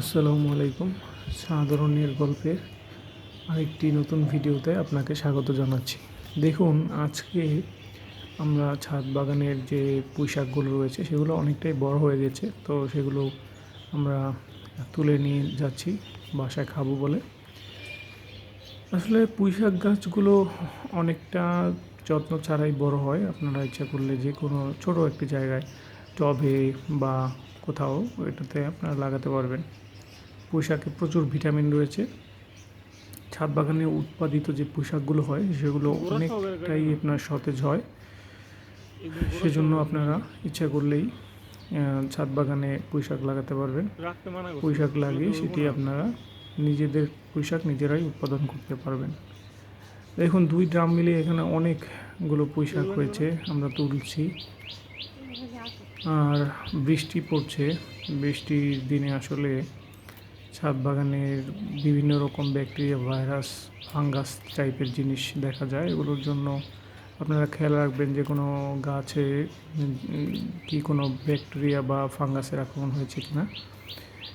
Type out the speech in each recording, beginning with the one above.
আসসালামু আলাইকুম। সাধারণের গল্পের আরেকটি নতুন ভিডিওতে আপনাকে স্বাগত জানাচ্ছি। দেখুন, আজকে আমরা ছাদ বাগানের যে পুঁইশাকগুলো রয়েছে, সেগুলো অনেকটাই বড় হয়ে গেছে। তো সেগুলো আমরা তুলে নিয়ে যাচ্ছি, বাসায় খাব বলে। আসলে পুঁইশাক গাছগুলো অনেকটা যত্ন ছাড়াই বড় হয়। আপনারা ইচ্ছা করলে যে কোনো ছোট একটি জায়গায় টবে বা কোথাও এটাতে আপনারা লাগাতে পারবেন। পুঁইশাকে প্রচুর ভিটামিন রয়েছে। ছাদ বাগানে উৎপাদিত যে পোশাকগুলো হয় সেগুলো অনেকটাই আপনার সতেজ হয়। সেজন্য আপনারা ইচ্ছা করলেই ছাদ বাগানে পুঁইশাক লাগাতে পারবেন। পুঁইশাক লাগিয়ে সেটি আপনারা নিজেদের পুঁইশাক নিজেরাই উৎপাদন করতে পারবেন। দেখুন দুই ড্রাম মিলিয়ে এখানে অনেকগুলো পুঁইশাক হয়েছে আমরা তুলছি। আর বৃষ্টি পড়ছে। বৃষ্টির দিনে আসলে ছাদ বাগানের বিভিন্ন রকম ব্যাকটেরিয়া, ভাইরাস, ফাঙ্গাস টাইপের জিনিস দেখা যায়। এগুলোর জন্য আপনারা খেয়াল রাখবেন যে কোনো গাছে কি কোনো ব্যাকটেরিয়া বা ফাঙ্গাসের আক্রমণ হয়েছে কিনা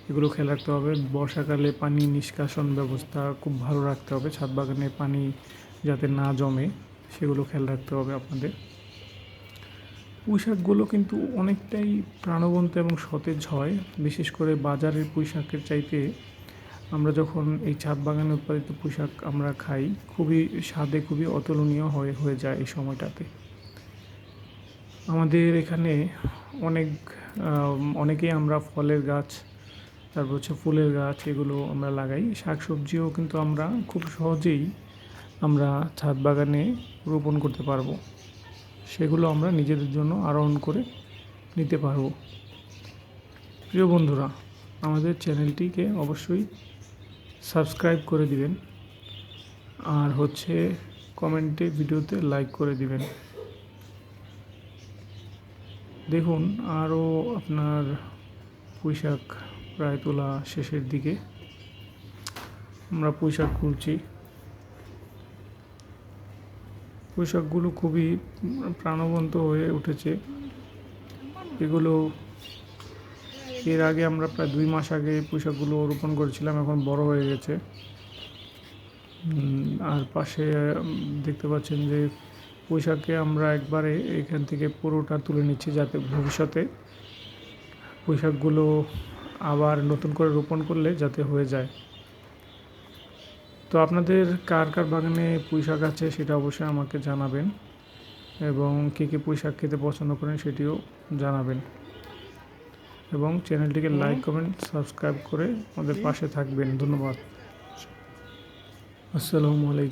এগুলো খেয়াল রাখতে হবে। বর্ষাকালে পানি নিষ্কাশন ব্যবস্থা খুব ভালো রাখতে হবে। ছাদ বাগানে পানি যাতে না জমে, সেগুলো খেয়াল রাখতে হবে আপনাদের। পুঁইশাকগুলো কিন্তু অনেকটাই প্রাণবন্ত এবং সতেজ হয়। বিশেষ করে বাজারের পুঁইশাকের চাইতে আমরা যখন এই ছাদ বাগানে উৎপাদিত পোশাক আমরা খাই, খুবই স্বাদে খুবই অতুলনীয় হয়ে হয়ে যায় এই সময়টাতে। আমাদের এখানে অনেক অনেকেই আমরা ফলের গাছ, তারপর হচ্ছে ফুলের গাছ এগুলো আমরা লাগাই। শাক সবজিও কিন্তু আমরা খুব সহজেই আমরা ছাদ বাগানে রোপণ করতে পারব। সেগুলো আমরা নিজেদের জন্য আরোহণ করে নিতে পারব। প্রিয় বন্ধুরা, আমাদের চ্যানেলটিকে অবশ্যই সাবস্ক্রাইব করে দিবেন আর হচ্ছে কমেন্টে ভিডিওতে লাইক করে দিবেন। দেখুন, আরও আপনার পুঁইশাক প্রায় তোলা শেষের দিকে আমরা পুঁইশাক খুলছি। পোশাকগুলো খুবই প্রাণবন্ত হয়ে উঠেছে। এগুলো এর আগে আমরা প্রায় দুই মাস আগে পোশাকগুলো রোপণ করেছিলাম, এখন বড় হয়ে গেছে। আর পাশে দেখতে পাচ্ছেন যে পোশাককে আমরা একবারে এখান থেকে পুরোটা তুলে নিচ্ছি যাতে ভবিষ্যতে পোশাকগুলো আবার নতুন করে রোপণ করলে যাতে হয়ে যায়। তো আপনাদের কার কার বাগানে পুঁই শাক আছে সেটা অবশ্যই আমাকে জানাবেন এবং কী কী পুঁই শাক খেতে পছন্দ করেন সেটিও জানাবেন। এবং চ্যানেলটিকে লাইক কমেন্ট সাবস্ক্রাইব করে আমাদের পাশে থাকবেন। ধন্যবাদ। আসসালামু আলাইকুম।